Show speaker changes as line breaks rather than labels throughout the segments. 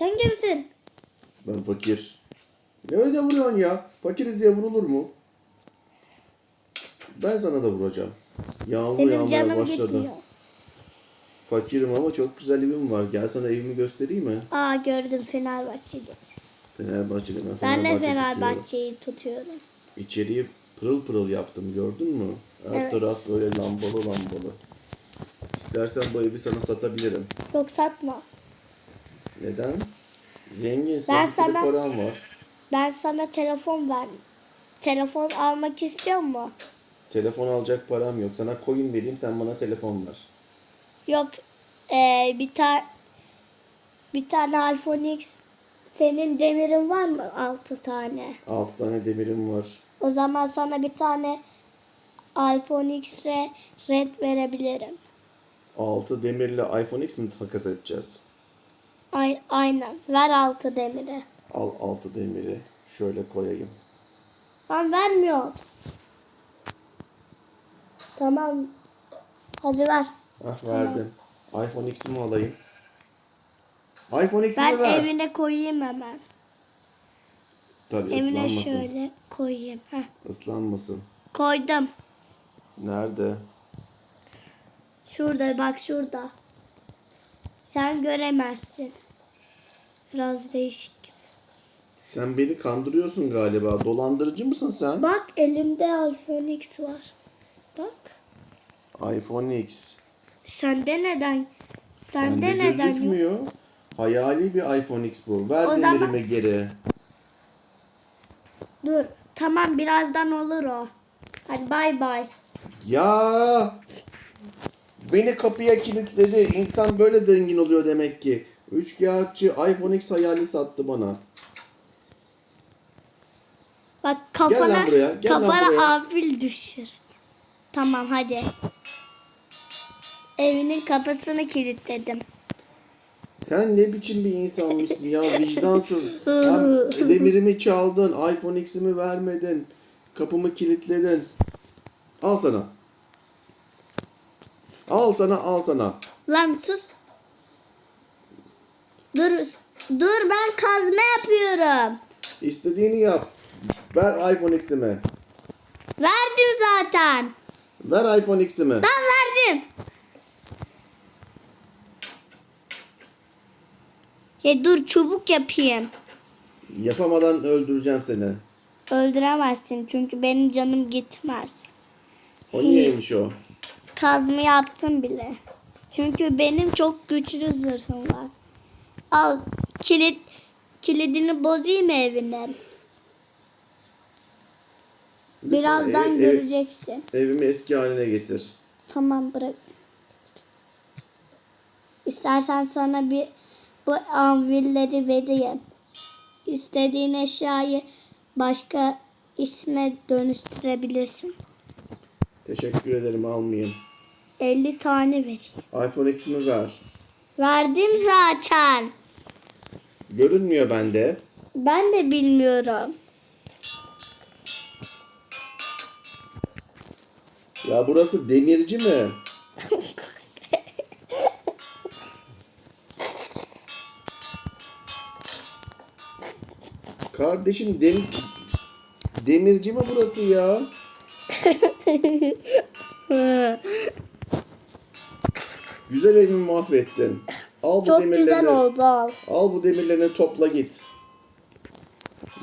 Sen kimsin?
Ben fakir. Ne öyle vuruyorsun ya? Fakiriz diye vurulur mu? Ben sana da vuracağım. Yağmur
Benim
yağmaya
canım
başladı.
gitmiyor.
Fakirim ama çok güzel evim var. Gel sana evimi göstereyim mi?
Aa gördüm Fenerbahçe'yi.
Fenerbahçe'de ben
Ben
Fenerbahçe
de
tutuyorum.
Fenerbahçe'yi tutuyorum.
İçeriği pırıl pırıl yaptım gördün mü? Her
Evet.
taraf böyle lambalı lambalı. İstersen bu evi sana satabilirim.
Yok satma.
Neden? Zenginsin,
Ben sana-
paran var.
Ben sana telefon ver. Telefon almak istiyor mu?
Telefon alacak param yok. Sana coin vereyim sen bana telefon ver.
Yok. Ee, bir tane bir tane iPhone X senin demirin var mı? 6 tane.
6 tane demirim var.
O zaman sana bir tane iPhone X ve Red verebilirim.
6 demirle iPhone X mi takas edeceğiz?
Ay- aynen. Ver 6 demiri.
Al 6 demiri. Şöyle koyayım.
Ben vermiyorum. Tamam. Hadi ver.
Ah verdim. iPhone X'imi alayım. iPhone X'imi
Ben
ver.
evine koyayım hemen.
Tabii
Evine
ıslanmasın.
şöyle koyayım. Heh.
Islanmasın.
Koydum.
Nerede?
Şurada bak şurada. Sen göremezsin. Biraz değişik.
Sen beni kandırıyorsun galiba. Dolandırıcı mısın sen?
Bak elimde iPhone X var. Bak.
iPhone X.
Sende neden? Sende
Bende
neden yok?
gözükmüyor. Hayali bir iPhone X bu. Ver
O
demirimi
zaman-
geri.
Dur. Tamam birazdan olur o. Hadi bay bay.
Ya beni kapıya kilitledi. İnsan böyle zengin oluyor demek ki. Üçkağıtçı iPhone X hayali sattı bana.
Bak kafana
lan buraya, gel lan
kafana
buraya.
afil düşür. Tamam hadi. Evinin kapısını kilitledim.
Sen ne biçim bir insanmışsın ya vicdansız. Hem demirimi çaldın, iPhone X'imi vermedin. Kapımı kilitledin. Al sana. Al sana, al sana.
Lan sus. Dur. Dur ben kazma yapıyorum.
İstediğini yap. Ver iPhone X'imi.
Verdim zaten.
Ver iPhone X'imi.
Ben verdim. Ya dur çubuk yapayım.
Yapamadan öldüreceğim seni.
Öldüremezsin çünkü benim canım gitmez.
O niyeymiş o?
Kazma yaptım bile. Çünkü benim çok güçlü zırhım var. Al kilit kilidini bozayım mı evinin? Birazdan
Ev- ev-
göreceksin.
evimi eski haline getir.
Tamam bırak. İstersen sana bir bu anvilleri vereyim. İstediğin eşyayı başka isme dönüştürebilirsin.
Teşekkür ederim almayayım.
50 tane vereyim.
iPhone X'imi ver.
Verdim zaten.
Görünmüyor bende.
Ben de bilmiyorum.
Ya burası demirci mi? Kardeşim dem demirci mi burası ya? Güzel evimi mahvettin. Al bu
Çok
demirlerini.
güzel oldu al.
Al bu demirlerini topla git.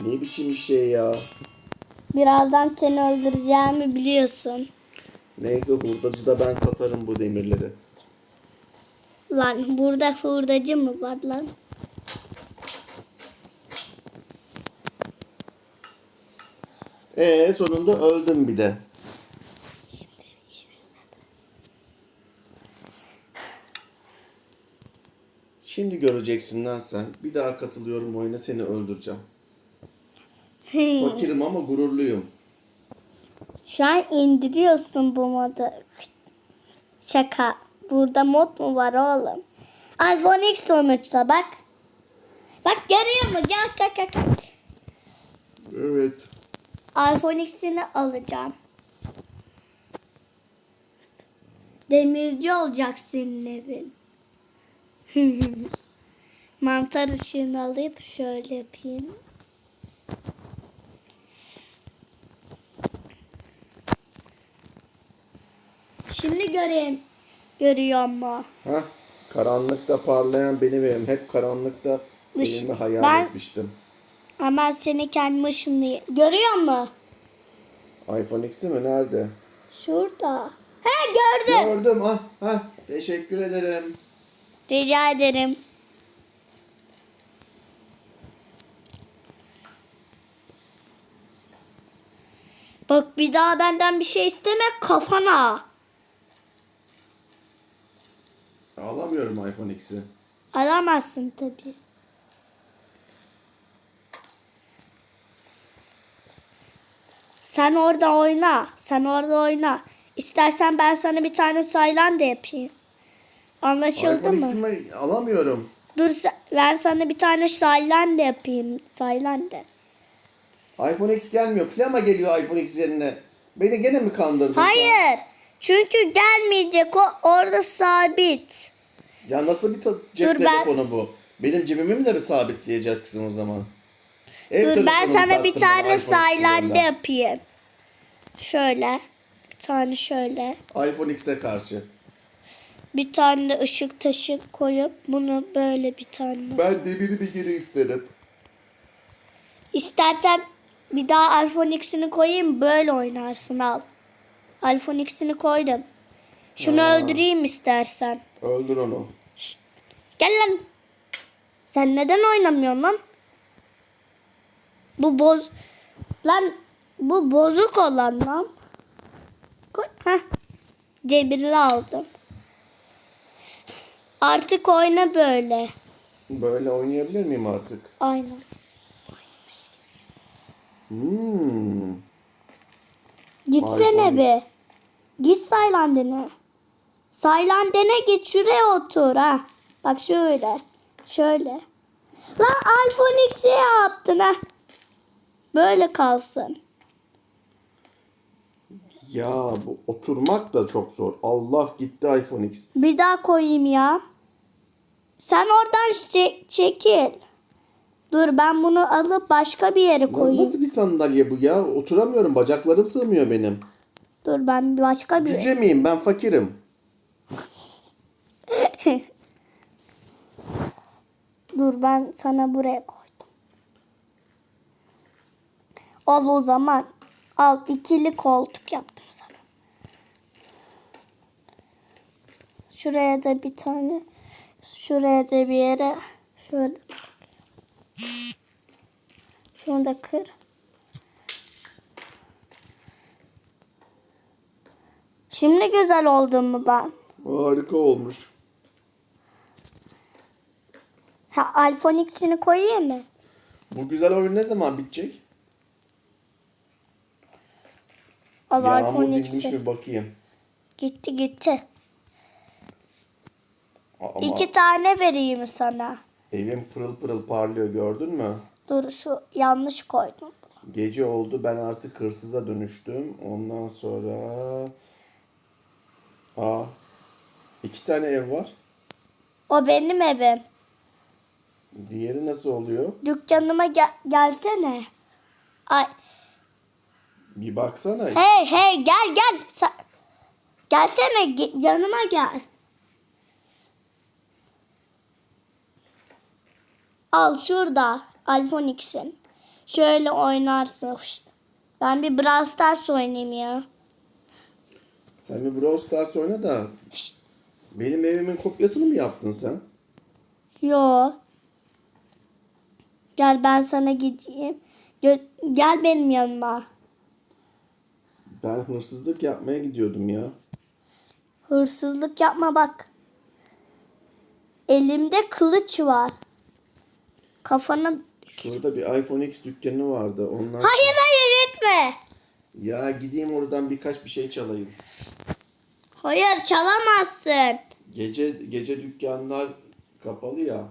Ne biçim bir şey ya?
Birazdan seni öldüreceğimi biliyorsun.
Neyse hurdacıda ben katarım bu demirleri.
Lan burada hurdacı mı var lan?
Ee sonunda öldüm bir de. Şimdi göreceksin lan sen. Bir daha katılıyorum oyuna seni öldüreceğim. Fakirim ama gururluyum.
Şu an indiriyorsun bu modu. Şaka. Burada mod mu var oğlum? iPhone X sonuçta bak. Bak görüyor musun? Gel gel gel. gel.
Evet.
iPhone X'ini alacağım. Demirci olacak senin evin. Mantar ışığını alıp şöyle yapayım. Şimdi göreyim. Görüyor mu?
Hah, karanlıkta parlayan benim evim. Hep karanlıkta
Dış-
evimi hayal
ben-
etmiştim.
Hemen seni kendi ışınlayayım. Görüyor mu?
iPhone X'i mi? Nerede?
Şurada. He gördüm.
Gördüm. Ah, ah. Teşekkür ederim.
Rica ederim. Bak bir daha benden bir şey isteme kafana.
Alamıyorum iPhone X'i.
Alamazsın tabii. Sen orada oyna. Sen orada oyna. İstersen ben sana bir tane saylan da yapayım. Anlaşıldı
iPhone
mı?
X'imi alamıyorum.
Dur sen- ben sana bir tane da yapayım. Da.
iPhone X gelmiyor. Flama geliyor iPhone X yerine. Beni gene mi kandırdın sen?
Hayır. Çünkü gelmeyecek o orada sabit.
Ya nasıl bir cep
Dur ben-
telefonu bu? Benim cebimi mi de mi sabitleyeceksin o zaman? Ev
Dur ben sana bir tane
X'lerinden.
yapayım. Şöyle. Bir tane şöyle.
iPhone X'e karşı.
Bir tane de ışık taşı koyup bunu böyle bir tane.
Ben demiri bir geri isterim.
İstersen bir daha iPhone X'ini koyayım böyle oynarsın al. iPhone X'ini koydum. Şunu
Aa.
öldüreyim istersen.
Öldür onu.
Gel lan. Sen neden oynamıyorsun lan? Bu boz... Lan bu bozuk olan lan. Koy. Heh. Cebirli aldım. Artık oyna böyle.
Böyle oynayabilir miyim artık?
Aynen.
Hmm.
Gitsene
iPhone
be. Git Saylandene. Saylandene git şuraya otur ha. Bak şöyle. Şöyle. Lan iPhone X'i yaptın ha. Böyle kalsın.
Ya bu oturmak da çok zor. Allah gitti iPhone X.
Bir daha koyayım ya. Sen oradan çe- çekil. Dur ben bunu alıp başka bir yere
Lan
koyayım.
nasıl bir sandalye bu ya? Oturamıyorum. Bacaklarım sığmıyor benim.
Dur ben başka bir
Cüce miyim? Ben fakirim.
Dur ben sana buraya koydum. Al o zaman. Al ikili koltuk yaptım sana. Şuraya da bir tane. Şuraya da bir yere. Şöyle. Şunu da kır. Şimdi güzel oldum mu ben?
Harika olmuş.
Ha, iPhone X'ini koyayım mı?
Bu güzel oyun ne zaman bitecek?
Al
Yağmur dinmiş mi bakayım.
Gitti gitti.
Ama
İki tane vereyim sana.
evim pırıl pırıl parlıyor gördün mü?
Dur şu yanlış koydum.
Gece oldu ben artık hırsıza dönüştüm. Ondan sonra... Aa, iki tane ev var.
O benim evim.
Diğeri nasıl oluyor?
Dükkanıma gel- gelsene. Ay,
Bir baksana.
hey hey gel gel. Sen- gelsene ge- yanıma gel. Al şurada iPhone X'in. Şöyle oynarsın. Ben bir Brawl Stars oynayayım ya.
Sen bir Brawl Stars oyna da benim evimin kopyasını mı yaptın sen?
Yo. Gel ben sana gideyim. Gö- gel benim yanıma.
Ben hırsızlık yapmaya gidiyordum ya.
Hırsızlık yapma bak. Elimde kılıç var. Kafana...
Şurada bir iPhone X dükkanı vardı. Onlar...
Hayır hayır etme.
Ya gideyim oradan birkaç bir şey çalayım.
Hayır çalamazsın.
Gece gece dükkanlar kapalı ya.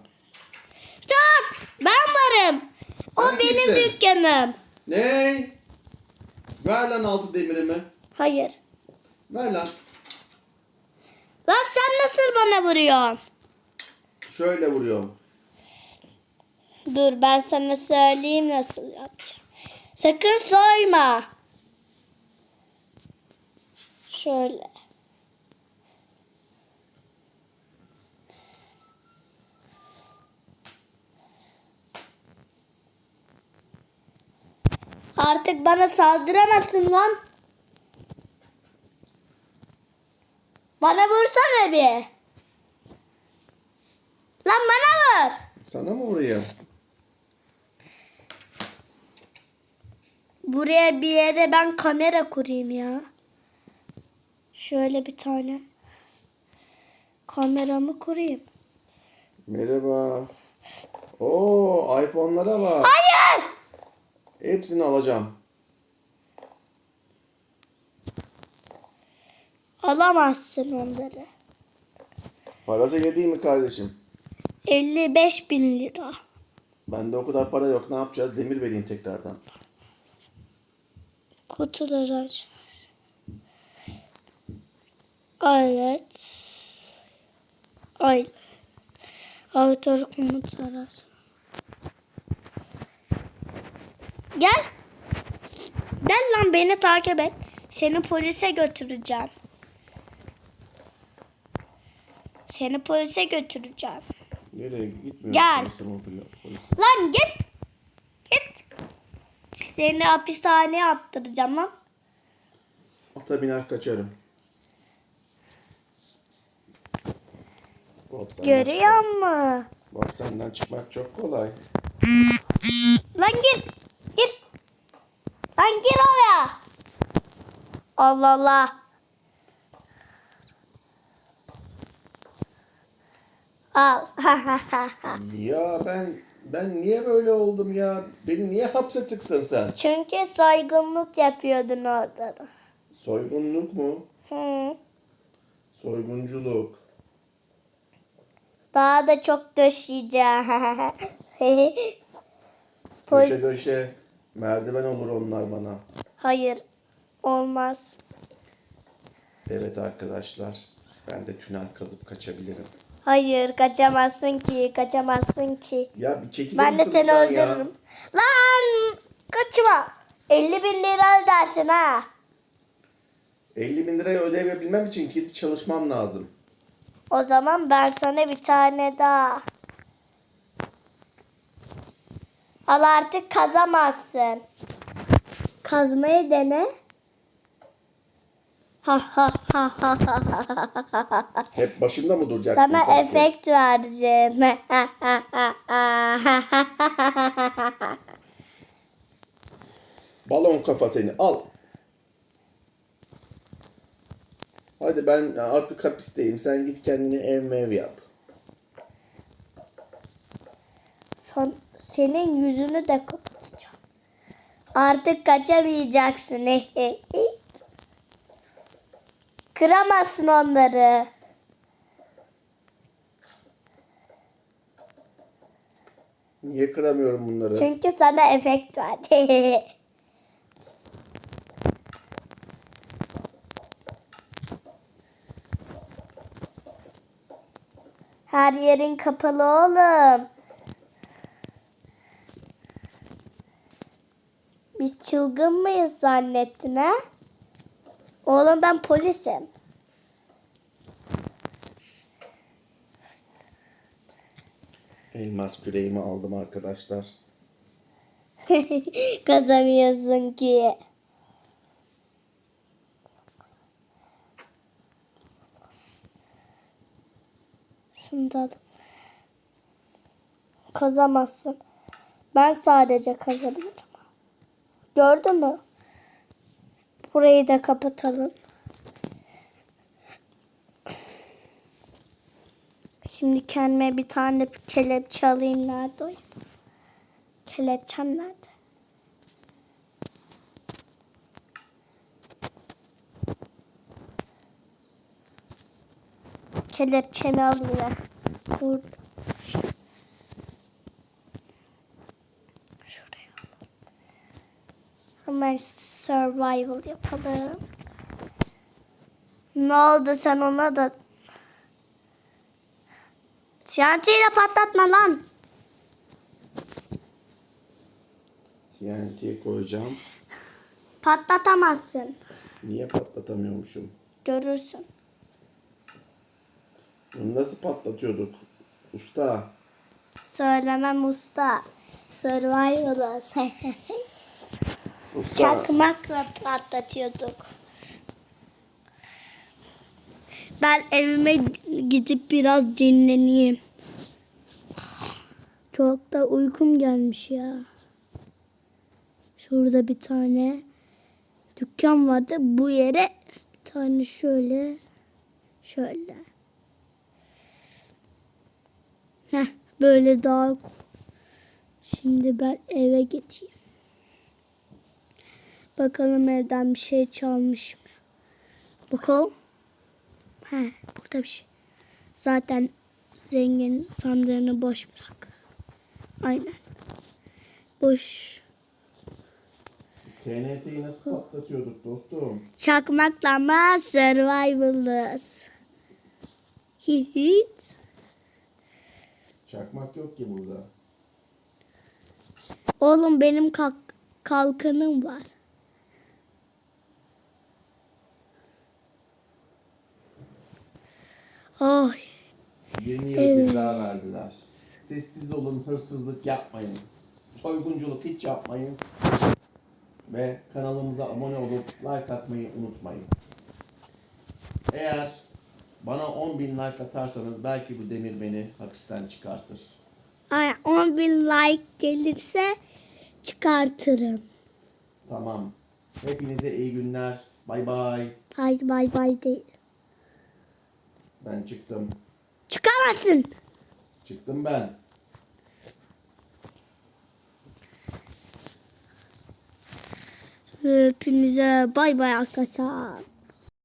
Stop. Ben varım. O
Sen
benim
kimsin?
dükkanım.
Ne? Ver lan altı demirimi.
Hayır.
Ver lan.
Lan sen nasıl bana vuruyorsun?
Şöyle vuruyorum.
Dur ben sana söyleyeyim nasıl yapacağım. Sakın soyma. Şöyle. Artık bana saldıramazsın lan. Bana vursana bir. Lan bana vur.
Sana mı oraya?
Buraya bir yere ben kamera kurayım ya. Şöyle bir tane kameramı kurayım.
Merhaba. Oo, iPhone'lara bak.
Hayır.
Hepsini alacağım.
Alamazsın onları.
Parası yedi mi kardeşim?
55 bin lira.
Bende o kadar para yok. Ne yapacağız? Demir vereyim tekrardan.
Kutuları aç. Evet. Ay. Avatör komutları aç. Gel. Gel lan beni takip et. Seni polise götüreceğim. Seni polise götüreceğim.
Nereye gitmiyor?
Gel.
Polise polise.
Lan git. Git. Seni hapishaneye attıracağım lan.
Ata biner kaçarım. Bob senden
Görüyor
çıkmak-
musun?
Bob senden çıkmak çok kolay.
Lan gir. Gir. Lan gir oraya. Allah Allah. Al.
Ya ben ben niye böyle oldum ya? Beni niye hapse tıktın sen?
Çünkü saygınlık yapıyordun orada da.
Soygunluk mu?
Hı.
Soygunculuk.
Daha da çok döşeyeceğim.
Döşe
Polis.
döşe. Merdiven olur onlar bana.
Hayır. Olmaz.
Evet arkadaşlar. Ben de tünel kazıp kaçabilirim.
Hayır kaçamazsın ki. Kaçamazsın ki.
Ya bir çekilir
Ben de seni
buradan ya?
öldürürüm. Lan kaçma. 50 bin lira ödersin ha.
50 bin lirayı ödeyebilmem için gidip çalışmam lazım.
O zaman ben sana bir tane daha. Al artık kazamazsın. Kazmayı dene. Ha ha ha ha ha ha ha.
Hep başımda mı duracaksın?
Sana
sanki?
efekt vereceğim.
Balon kafa seni al. Hadi ben artık hapisteyim. Sen git kendine ev mev yap.
Son, senin yüzünü de kapatacağım. Artık kaçamayacaksın. Kıramazsın onları.
Niye kıramıyorum bunları?
Çünkü sana efekt verdi. Her yerin kapalı oğlum. Biz çılgın mıyız zannettin ha? Oğlum ben polisim.
Elmas küreğimi aldım arkadaşlar.
Kazamıyorsun ki. Şunu da. Kazamazsın. Ben sadece kazabilirim. Gördün mü? Burayı da kapatalım. Şimdi kendime bir tane kelepçe alayım. Nerede o? Kelepçem nerede? Kelepçemi alayım. Dur. Şuraya alalım. Hemen survival yapalım. Ne oldu sen ona da? TNT'yle patlatma lan.
TNT'ye koyacağım.
Patlatamazsın.
Niye patlatamıyormuşum?
Görürsün.
Bunu nasıl patlatıyorduk? Usta.
Söylemem usta. Survival'ı. Çakmakla patlatıyorduk. Ben evime gidip biraz dinleneyim. Çok da uykum gelmiş ya. Şurada bir tane dükkan vardı. Bu yere bir tane şöyle şöyle. Heh, böyle daha Şimdi ben eve gideyim. Bakalım evden bir şey çalmış mı? Bakalım. He, burada bir şey. Zaten zengin sandığını boş bırak. Aynen. Boş.
TNT'yi nasıl patlatıyorduk dostum?
Çakmakla ama survival'ız. Hiç.
Çakmak yok ki burada.
Oğlum benim kalk kalkanım var. Ay.
20 yıl
Evet.
ceza verdiler. Sessiz olun, hırsızlık yapmayın. Soygunculuk hiç yapmayın. Ve kanalımıza abone olup like atmayı unutmayın. Eğer bana 10.000 like atarsanız belki bu demir beni hapisten çıkartır.
Ay 10 bin like gelirse çıkartırım.
Tamam. Hepinize iyi günler. Bay bay.
Haydi bay bay değil.
Ben çıktım.
Çıkamazsın.
Çıktım ben.
Hepinize bay bay arkadaşlar.